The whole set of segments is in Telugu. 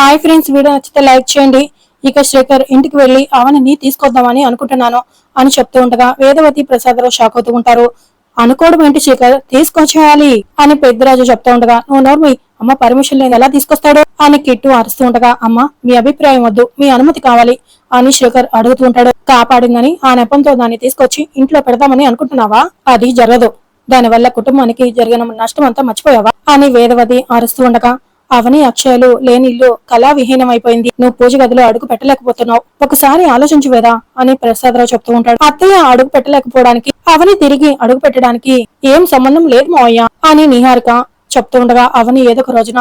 హాయ్ ఫ్రెండ్స్ వీడియో నచ్చితే లైక్ చేయండి. ఇక శేఖర్ ఇంటికి వెళ్ళి అవనిని తీసుకొద్దామని అనుకుంటున్నాను అని చెప్తూ ఉండగా వేదవతి ప్రసాదరావు షాక్ అవుతూ ఉంటారు. అనుకోవడం ఏంటి శేఖర్ తీసుకొచ్చేయాలి అని పెద్దరాజు చెప్తూ ఉండగా నువ్వు నోర్మి అమ్మ పర్మిషన్ లేదు ఎలా తీసుకొస్తాడు? అని కిట్టు అరుస్తూ ఉండగా అమ్మ మీ అభిప్రాయం వద్దు. మీ అనుమతి కావాలి అని శేఖర్ అడుగుతూ ఉంటాడు. కాపాడిందని ఆ నెపంతో దాన్ని తీసుకొచ్చి ఇంట్లో పెడదామని అనుకుంటున్నావా? అది జరగదు. దానివల్ల కుటుంబానికి జరిగిన నష్టం అంతా మర్చిపోయావా? అని వేదవతి అరుస్తూ ఉండగా అవని అక్షయాలు లేని ఇల్లు కళావిహీనమైపోయింది. నువ్వు పూజ గదిలో అడుగు పెట్టలేకపోతున్నావు. ఒకసారి ఆలోచించు వేదా అని ప్రసాదరావు చెప్తూ ఉంటాడు. అత్తయ్య అడుగు పెట్టలేకపోవడానికి అవని తిరిగి అడుగు పెట్టడానికి ఏం సంబంధం లేదు మావయ్య అని నిహారిక చెప్తూ ఉండగా అవని ఏదొక రోజున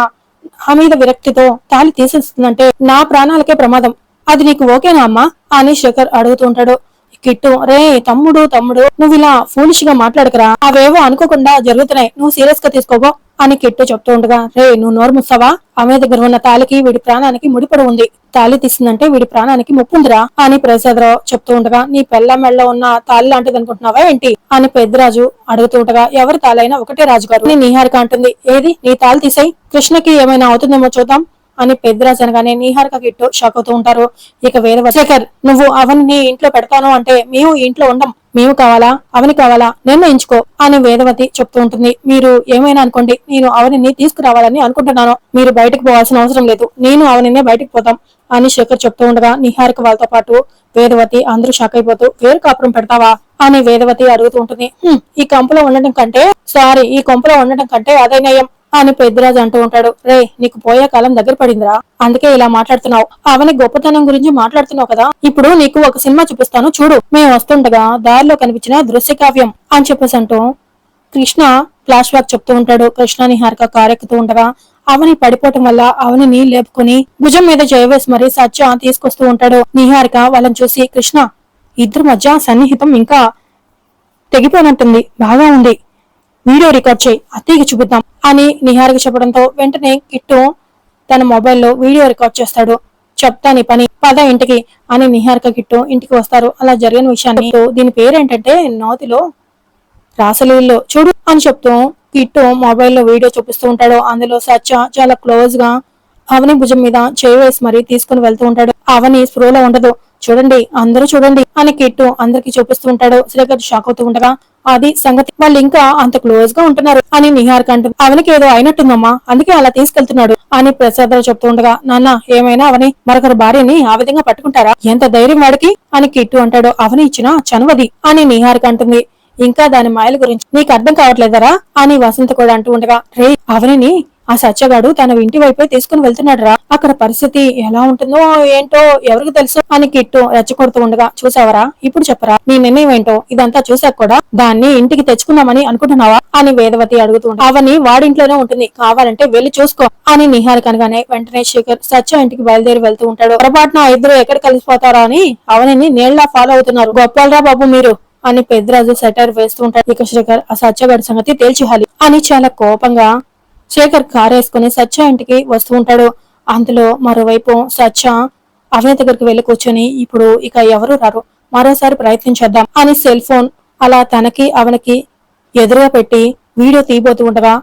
నా మీద విరక్తితో తాళి తీసేస్తుందంటే నా ప్రాణాలకే ప్రమాదం. అది నీకు ఓకేనా అమ్మా అని శేఖర్ అడుగుతూ ఉంటాడు. కిట్టు. రే తమ్ముడు తమ్ముడు నువ్వు ఇలా ఫూలిష్గా మాట్లాడకరా. అవేవో అనుకోకుండా జరుగుతున్నాయి. నువ్వు సీరియస్గా తీసుకోబో అని కిట్టు చెప్తూ ఉండగా రే నువ్వు నోరు ముస్తావా? ఆమె దగ్గర ఉన్న తాలికి వీడి ప్రాణానికి ముడిపడి ఉంది. తాలి తీసిందంటే వీడి ప్రాణానికి ముప్పుందిరా అని ప్రసాదరావు చెప్తూ ఉండగా నీ పెళ్ళ మెళ్ళ ఉన్న తాలి లాంటిది అనుకుంటున్నావా ఏంటి? అని పెద్దరాజు అడుగుతూ ఉండగా ఎవరి తాలైనా ఒకటే రాజుగారు. నీ నిహారిక అంటుంది. ఏది? నీ తాలి తీసాయి. కృష్ణకి ఏమైనా అవుతుందేమో చూద్దాం. అని పెద్దరాజు అనగానే నీహారిక కిట్టు షాక్ అవుతూ ఉంటారు. ఇక వేరే శేఖర్ నువ్వు అవని ఇంట్లో పెడతాను అంటే మేము ఇంట్లో ఉండం. మేము కావాలా? అవని కావాలా? నిర్ణయించుకో అని వేదవతి చెప్తూ ఉంటుంది. మీరు ఏమైనా అనుకోండి నేను అవనిని తీసుకురావాలని అనుకుంటున్నాను. మీరు బయటకు పోవాల్సిన అవసరం లేదు. నేను అవనినే బయటకు పోతాం అని శేఖర్ చెప్తూ ఉండగా నిహారిక వాళ్ళతో పాటు వేదవతి అందరూ షాక్ అయిపోతూ వేరు కాపురం పెడతావా? అని వేదవతి అడుగుతూ ఉంటుంది. ఈ కంపులో ఉండటం కంటే సారీ ఈ కొంపలో ఉండటం కంటే అదే నయం అని పెద్దరాజు అంటూ ఉంటాడు. రే నీకు పోయే కాలం దగ్గర పడిందిరా. అందుకే ఇలా మాట్లాడుతున్నావు. అవని గొప్పతనం గురించి మాట్లాడుతున్నావు కదా. ఇప్పుడు నీకు ఒక సినిమా చూపిస్తాను. చూడు. మేము వస్తుండగా దారిలో కనిపించిన దృశ్య కావ్యం అని చెప్పేసి అంటూ కృష్ణ ఫ్లాష్ బ్యాక్ చెప్తూ ఉంటాడు. కృష్ణ నిహారిక కారెక్కుతూ ఉండగా అవని పడిపోవటం వల్ల అవనిని లేపుకొని భుజం మీద చేయవేసి మరీ సత్య తీసుకొస్తూ ఉంటాడు. నిహారిక వాళ్ళని చూసి కృష్ణ ఇద్దరి మధ్య సన్నిహితం ఇంకా తెగిపోయినట్టుంది. బాగా ఉంది. వీడియో రికార్డ్ చేయి అత్తయ్యకి చూపిద్దాం అని నిహారికి చెప్పడంతో వెంటనే కిట్టు తన మొబైల్లో వీడియో రికార్డ్ చేస్తాడు. చెప్తా నీ పని పద ఇంటికి అని నిహారిక కిట్టు ఇంటికి వస్తారు. అలా జరిగిన విషయాన్ని దీని పేరేంటంటే నోతిలో రాసలీల్లో చూడు అని చెప్తూ కిట్టు మొబైల్లో వీడియో చూపిస్తూ ఉంటాడు. అందులో సత్య చాలా క్లోజ్గా అవని భుజం మీద చేయి వేసి మరీ తీసుకుని వెళ్తూ ఉంటాడు. అవని స్పృహలో ఉండదు. చూడండి అందరూ చూడండి అని కిట్టు అందరికి చూపిస్తూ ఉంటాడు. శ్రీకర్ షాక్ అవుతూ ఉండగా అది సంగతి. వాళ్ళు ఇంకా అంత క్లోజ్గా ఉంటున్నారు అని నిహారిక అంటుంది అవనికి ఏదో అయినట్టుందమ్మా అందుకే అలా తీసుకెళ్తున్నాడు అని ప్రసాదరావు చెప్తూ ఉండగా నాన్న ఏమైనా అవని మరొకరి భార్యని ఆ విధంగా పట్టుకుంటారా? ఎంత ధైర్యం వాడికి? అని కిట్టు అంటాడు. అవని ఇచ్చిన చనువది అని నిహారిక అంటుంది ఇంకా దాని మాయల గురించి నీకు అర్థం కావట్లేదరా? అని వసంత కూడా అంటూ ఉండగా రే అవనిని ఆ సత్యగాడు తన ఇంటి వైపే తీసుకుని వెళ్తున్నాడు రా అక్కడ పరిస్థితి ఎలా ఉంటుందో ఏంటో ఎవరికి తెలుసు? అని కిట్టు రెచ్చగొడుతూ ఉండగా చూసావరా? ఇప్పుడు చెప్పరా? నీ నిర్ణయం ఏంటో? ఇదంతా చూసాక కూడా దాన్ని ఇంటికి తెచ్చుకుందామని అనుకుంటున్నావా? అని వేదవతి అడుగుతూ అవని వాడింట్లోనే ఉంటుంది. కావాలంటే వెళ్ళి చూసుకో అని నిహారిక అనగానే వెంటనే శేఖర్ సత్య ఇంటికి బయలుదేరి వెళ్తూ ఉంటాడు. పొరపాటున ఇద్దరు ఎక్కడ కలిసిపోతారా అని అవనిని నేళ్ళా ఫాలో అవుతున్నారు. గొప్పలరా బాబు మీరు? అని పెద్దరాజు సెటర్ వేస్తూ ఉంటాడు. ఇక శేఖర్ ఆ సత్యగాడి సంగతి తేల్చిహాలి అని చాలా కోపంగా శేఖర్ కారేసుకుని సత్య ఇంటికి వస్తూ ఉంటాడు. అందులో మరోవైపు సత్య అవని దగ్గరికి వెళ్ళి కూర్చొని ఇప్పుడు ఇక ఎవరు రారు. మరోసారి ప్రయత్నించేద్దాం అని సెల్ ఫోన్ అలా తనకి అవనికి ఎదురుగా పెట్టి వీడియో తీయబోతూ ఉండగా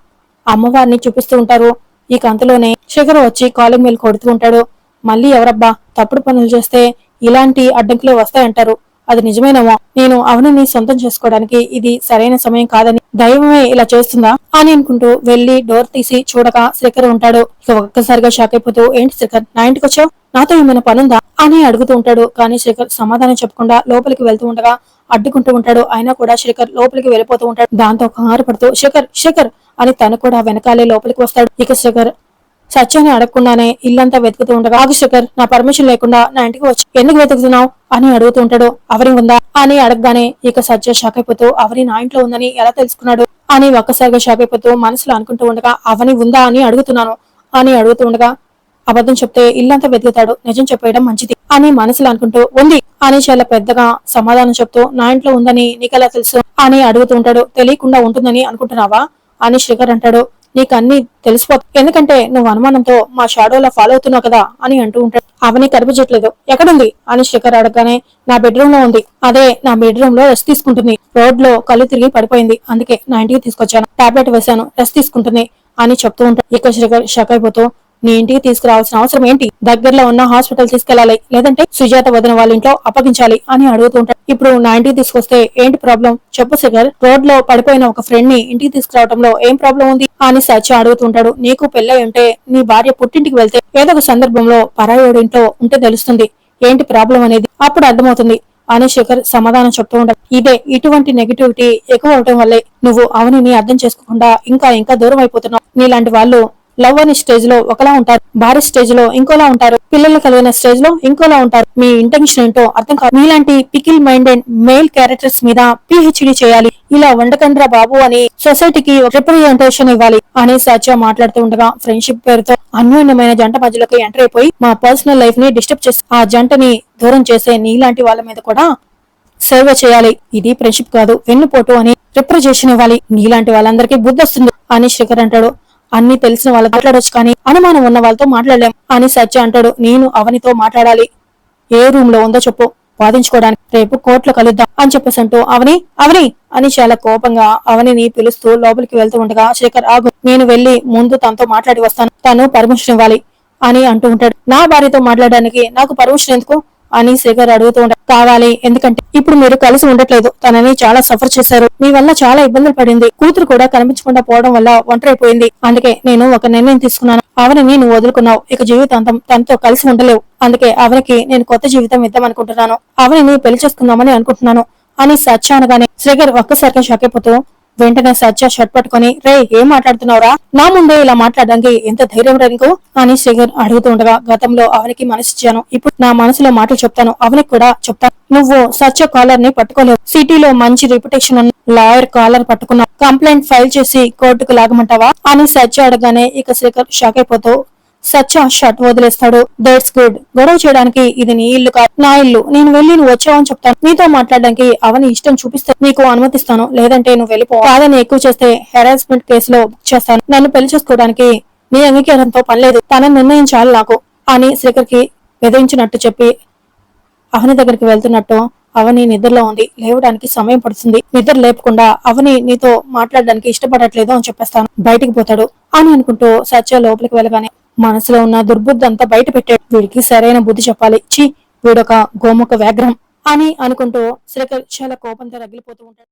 అమ్మవారిని చూపిస్తూ ఉంటారు. ఇక అంతలోనే శేఖర్ వచ్చి కాలింగ్ మేల్ కొడుతూ ఉంటాడు. మళ్ళీ ఎవరబ్బా తప్పుడు పనులు చేస్తే ఇలాంటి అడ్డంకులే వస్తాయంటారు. అది నిజమేనేమో. నేను అవనిని సొంతం చేసుకోవడానికి ఇది సరైన సమయం కాదని దైవమే ఇలా చేస్తుందా అని అనుకుంటూ వెళ్ళి డోర్ తీసి చూడగా శేఖర్ ఉంటాడు. ఇక ఒక్కసారిగా షాక్ అయిపోతూ ఏంటి శేఖర్ నా ఇంటికి వచ్చావు? నాతో ఏమైనా పనుందా? అని అడుగుతూ ఉంటాడు. కానీ శేఖర్ సమాధానం చెప్పకుండా లోపలికి వెళ్తూ ఉండగా అడ్డుకుంటూ ఉంటాడు. అయినా కూడా శేఖర్ లోపలికి వెళ్ళిపోతూ ఉంటాడు. దాంతో కంగారు పడుతూ శేఖర్ శేఖర్ అని తను కూడా వెనకాలే లోపలికి వస్తాడు. ఇక శేఖర్ సత్యాన్ని అడగకుండానే ఇల్లంతా వెతుకుతూ ఉండగా ఆగు శేఖర్ నా పర్మిషన్ లేకుండా నా ఇంటికి వచ్చి ఎందుకు వెతుకుతున్నావు? అని అడుగుతూ ఉంటాడు. అవరింగ్ ఉందా? అని అడగగానే ఇక సత్య షాక్ అయిపోతూ అవని నా ఇంట్లో ఉందని ఎలా తెలుసుకున్నాడు? అని ఒక్కసారిగా షాక్ అయిపోతూ మనసులో అనుకుంటూ ఉండగా అవని ఉందా? అని అడుగుతున్నాను. అని అడుగుతూ ఉండగా అబద్ధం చెప్తే ఇల్లంతా వెతుకుతాడు. నిజం చెప్పేయడం మంచిది. అని మనసులో అనుకుంటూ ఉంది అని చాలా పెద్దగా సమాధానం చెప్తూ నా ఇంట్లో ఉందని నీకెలా తెలుసు? అని అడుగుతూ ఉంటాడు. తెలియకుండా ఉంటుందని అనుకుంటున్నావా? అని శేఖర్ అంటాడు. నీకు అన్ని తెలిసిపో ఎందుకంటే నువ్వు అనుమానంతో మా షాడోలో ఫాలో అవుతున్నావు కదా అని అంటూ ఉంటాడు. అవని కనిపించట్లేదు ఎక్కడుంది? అని శేఖర్ అడగగానే నా బెడ్రూమ్లో ఉంది. అదే నా బెడ్రూమ్లో రెస్ట్ తీసుకుంటుంది. రోడ్లో కళ్ళు తిరిగి పడిపోయింది. అందుకే నా ఇంటికి తీసుకొచ్చాను. టాబ్లెట్ వేశాను. రెస్ట్ తీసుకుంటుంది అని చెప్తూ ఉంటాడు. ఇక శేఖర్ షక్ అయిపోతూ నీ ఇంటికి తీసుకురావాల్సిన అవసరం ఏంటి? దగ్గరలో ఉన్న హాస్పిటల్ తీసుకెళ్ళాలి లేదంటే సుజాత వదిన వాళ్ళ ఇంట్లో అప్పగించాలి అని అడుగుతూ ఉంటాడు ఇప్పుడు నా ఇంటికి తీసుకొస్తే ఏంటి ప్రాబ్లం? చెప్పు శేఖర్. రోడ్లో పడిపోయిన ఒక ఫ్రెండ్ని ఇంటికి తీసుకురావడంలో ఏం ప్రాబ్లం ఉంది? అని సత్య అడుగుతుంటాడు నీకు పెళ్ళై ఉంటే నీ భార్య పుట్టింటికి వెళ్తే ఏదో ఒక సందర్భంలో పరాయోడింట్లో ఉంటే తెలుస్తుంది. ఏంటి ప్రాబ్లం అనేది? అప్పుడు అర్థమవుతుంది. అని శేఖర్ సమాధానం చెప్తూ ఉంటాడు. ఇదే ఇటువంటి నెగిటివిటీ ఎక్కువ అవటం వల్లే నువ్వు అవనిని అర్థం చేసుకోకుండా ఇంకా ఇంకా దూరం అయిపోతున్నావు. నీలాంటి వాళ్ళు లవ్ అనే స్టేజ్లో ఒకలా ఉంటారు భార్య స్టేజ్లో ఇంకోలా ఉంటారు పిల్లలు కలిగిన స్టేజ్లో ఇంకోలా ఉంటారు. మీ ఇంటెన్షన్ ఏంటో అర్థం కాదు. మీలాంటి పికిల్ మైండెడ్ మెయిల్ క్యారెక్టర్స్ మీద పిహెచ్డి చేయాలి. ఇలా వండకండ్రా బాబు అని సొసైటీకి రిప్రజెంటేషన్ ఇవ్వాలి అనే సత్య మాట్లాడుతూ ఉండగా ఫ్రెండ్షిప్ పేరుతో అన్యోన్యమైన జంట మధ్యలోకి ఎంటర్ అయిపోయి మా పర్సనల్ లైఫ్ని డిస్టర్బ్ చేసి ఆ జంటని దూరం చేసే నీలాంటి వాళ్ళ మీద కూడా సేవ చేయాలి. ఇది ఫ్రెండ్షిప్ కాదు. వెన్నుపోటు అని రిప్రజేషన్ ఇవ్వాలి. నీలాంటి వాళ్ళందరికీ బుద్ధి వస్తుంది అని శేఖర్ అంటాడు. అన్ని తెలిసిన వాళ్ళతో మాట్లాడొచ్చు కానీ అనుమానం ఉన్న వాళ్ళతో మాట్లాడలేం. అని సత్య అంటాడు. నేను అవనితో మాట్లాడాలి. ఏ రూమ్లో ఉందో చెప్పు. వాదించుకోవడానికి రేపు కోర్టులో కలుద్దాం అని చెప్పేసి అంటూ అవని అవని అని చాలా కోపంగా అవనిని పిలుస్తూ లోపలికి వెళ్తూ ఉండగా శేఖర్ ఆగు. నేను వెళ్ళి ముందు తనతో మాట్లాడి వస్తాను. తను పర్మిషన్ ఇవ్వాలి అని అంటూ ఉంటాడు. నా భార్యతో మాట్లాడడానికి నాకు పర్మిషన్ ఎందుకు? అని శేఖర్ అడుగుతూ ఉంటాడు కావాలి ఎందుకంటే ఇప్పుడు మీరు కలిసి ఉండట్లేదు. తనని చాలా సఫర్ చేశారు. మీ వల్ల చాలా ఇబ్బందులు పడింది. కూతురు కూడా కనిపించకుండా పోవడం వల్ల ఒంటరైపోయింది. అందుకే నేను ఒక నిర్ణయం తీసుకున్నాను. అవనిని నువ్వు వదులుకున్నావు. ఇక జీవితాంతం తనతో కలిసి ఉండలేవు. అందుకే అవనికి నేను కొత్త జీవితం ఇద్దాం అనుకుంటున్నాను అవనిని పెళ్ళి చేసుకుందామని అనుకుంటున్నాను. అని సత్య అనగానే శ్రీగర్ ఒక్కసారిగా షాక్ అయిపోతూ వెంటనే సత్య షర్ట్ పట్టుకొని రే ఏం మాట్లాడుతున్నావురా? నా ముందే ఇలా మాట్లాడడానికి ఎంత ధైర్యం రా నీకు? అని శ్రీగర్ అడుగుతూ ఉండగా గతంలో అవనికి మనసిచ్చాను ఇప్పుడు నా మనసులో మాటలు చెప్తాను. అవనికి కూడా చెప్తాను నువ్వు సత్య కాలర్ని పట్టుకోలేవు. సిటీలో మంచి రిప్యుటేషన్ ఉన్న లాయర్ కాలర్ పట్టుకున్నావు. కంప్లైంట్ ఫైల్ చేసి కోర్టుకు లాగమంటావా? అని సత్య అడగానే ఇక శేఖర్ షాక్ అయిపోతూ సత్య షర్ట్ వదిలేస్తాడు. దట్స్ గుడ్ గొడవ చేయడానికి ఇది నీ ఇల్లు కాదు. నా ఇల్లు. నేను వెళ్ళి నువ్వు వచ్చావని చెప్తాను. నీతో మాట్లాడడానికి అవని ఇష్టం చూపిస్తే నీకు అనుమతిస్తాను. లేదంటే నువ్వు వెళ్ళిపో. కాదని ఎక్కువ చేస్తే హెరాస్మెంట్ కేసులో బుక్ చేస్తాను. నన్ను పెళ్ళి చేసుకోవడానికి నీ అంగీకారంతో పనిలేదు తన నిర్ణయించాలి నాకు అని శ్రీకర్కి బెదిరించినట్టు చెప్పి అవని దగ్గరికి వెళ్తున్నట్టు అవని నిద్రలో ఉంది. లేవడానికి సమయం పడుతుంది. నిద్ర లేపకుండా అవని నీతో మాట్లాడడానికి ఇష్టపడట్లేదు అని చెప్పేస్తాను. బయటికి పోతాడు అని అనుకుంటూ సత్య లోపలికి వెళ్ళగానే మనసులో ఉన్న దుర్బుద్ధి అంతా బయట పెట్టాడు. వీడికి సరైన బుద్ధి చెప్పాలి. చి వీడొక గోముఖ వ్యాఘ్రం అని అనుకుంటూ శ్రీకర్ చాలా కోపంతో రగిలిపోతూ ఉంటాడు.